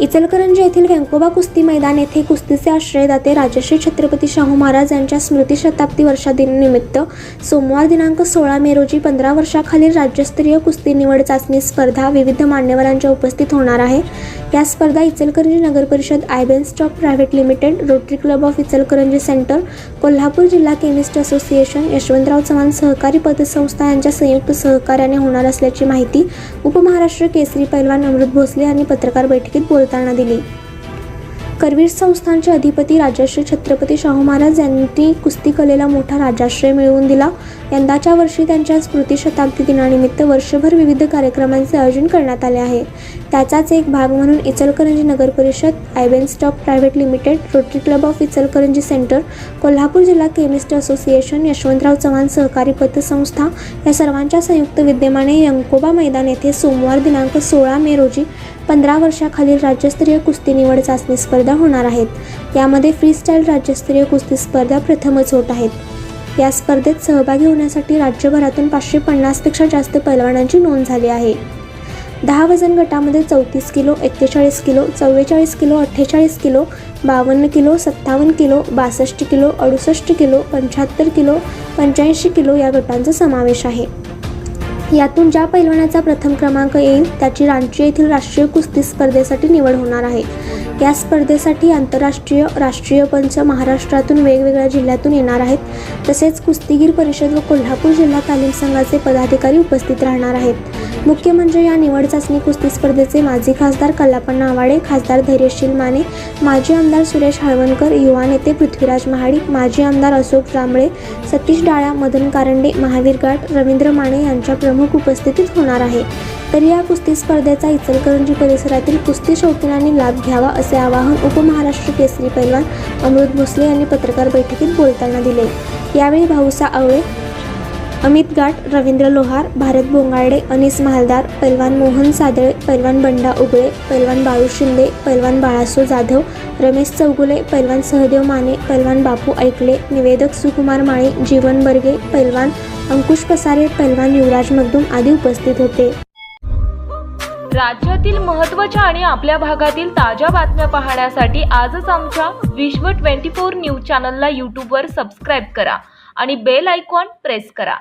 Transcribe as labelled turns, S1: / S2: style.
S1: इचलकरंजी येथील व्यंकोबा कुस्ती मैदान येथे कुस्तीचे आश्रयदाते राजश्री छत्रपती शाहू महाराज यांच्या स्मृती शताब्दी वर्षादिनानिमित्त सोमवार दिनांक सोळा मे रोजी पंधरा वर्षाखालील राज्यस्तरीय कुस्ती निवड चाचणी स्पर्धा विविध मान्यवरांच्या उपस्थित होणार आहे. या स्पर्धा इचलकरंजी नगर परिषद आयबेन stock private limited rotary club of Ichalkaranji centre Kolhapur जिल्हा केमिस्ट असोसिएशन यशवंतराव चव्हाण सहकारी पतसंस्था यांच्या संयुक्त सहकार्याने होणार असल्याची माहिती उपमहाराष्ट्र केसरी पैलवान अमृत भोसले यांनी पत्रकार बैठकीत बोलताना दिली. करवीर संस्थानचे अधिपती राजश्री छत्रपती शाहू महाराज यांनी कुस्ती कलेला मोठा राजाश्रय मिळवून दिला. यंदाच्या वर्षी त्यांच्या स्मृती शताब्दी दिनानिमित्त वर्षभर विविध कार्यक्रमांचे आयोजन करण्यात आले आहे. त्याचाच एक भाग म्हणून इचलकरंजी नगर परिषद आयबेन stock private limited rotary club of Ichalkaranji centre Kolhapur जिल्हा केमिस्ट असोसिएशन यशवंतराव चव्हाण सहकारी पतसंस्था या सर्वांच्या संयुक्त विद्यमाने यंकोबा मैदान येथे सोमवार दिनांक सोळा मे रोजी पंधरा वर्षाखालील राज्यस्तरीय कुस्ती निवड चाचणी स्पर्धा होणार आहेत. यामध्ये फ्रीस्टाईल राज्यस्तरीय कुस्ती स्पर्धा प्रथमच होत आहेत. या स्पर्धेत सहभागी होण्यासाठी राज्यभरातून पाचशे पन्नासपेक्षा जास्त पैलवानांची नोंद झाली आहे. दहा वजन गटामध्ये चौतीस किलो एक्केचाळीस किलो चव्वेचाळीस किलो अठ्ठेचाळीस किलो बावन्न किलो सत्तावन्न किलो बासष्ट किलो अडुसष्ट किलो पंच्याहत्तर किलो पंच्याऐंशी किलो या गटांचा समावेश आहे. यातून ज्या पैलवानाचा प्रथम क्रमांक येईल त्याची रांची येथील राष्ट्रीय कुस्ती स्पर्धेसाठी निवड होणार आहे. या स्पर्धेसाठी आंतरराष्ट्रीय राष्ट्रीय पंच महाराष्ट्रातून वेगवेगळ्या जिल्ह्यातून येणार आहेत. तसेच कुस्तीगीर परिषद व कोल्हापूर जिल्हा तालीम संघाचे पदाधिकारी उपस्थित राहणार आहेत. मुख्य म्हणजे या निवड चाचणी कुस्ती स्पर्धेचे माजी खासदार कल्लापण्णा आवाडे खासदार धैर्यशील माने माजी आमदार सुरेश हळवणकर युवा नेते पृथ्वीराज महाडिक माजी आमदार अशोक जांभळे सतीश डाळा मदन कारंडे महावीर गाठ रवींद्र माने यांच्या प्रमुख उपस्थितीत होणार आहे. तर या कुस्ती स्पर्धेचा इचलकरंजी परिसरातील कुस्ती शौकीनांनी लाभ घ्यावा असे आवाहन उपमहाराष्ट्र केसरी पैलवान अमृत भोसले यांनी पत्रकार बैठकीत बोलताना दिले. यावेळी भाऊसा आवळे अमित गाठ रवींद्र लोहार भारत बोंगाडे अनिस मालदार पैलवान मोहन सादळे पैलवान बंडा उगळे पैलवान बाळू शिंदे पैलवान बाळासो जाधव रमेश चौगुले पैलवान सहदेव माने पैलवान बापू ऐकले निवेदक सुकुमार माळे जीवन बर्गे पैलवान अंकुश पसारे पैलवान युवराज मगदूम आदी उपस्थित होते.
S2: राज्यातील महत्त्वाच्या आणि आपल्या भागातील ताज्या बातम्या पाहण्यासाठी आजच आमच्या विश्व 24 न्यूज चॅनलला यूट्यूबवर सबस्क्राईब करा आणि बेल आयकॉन प्रेस करा.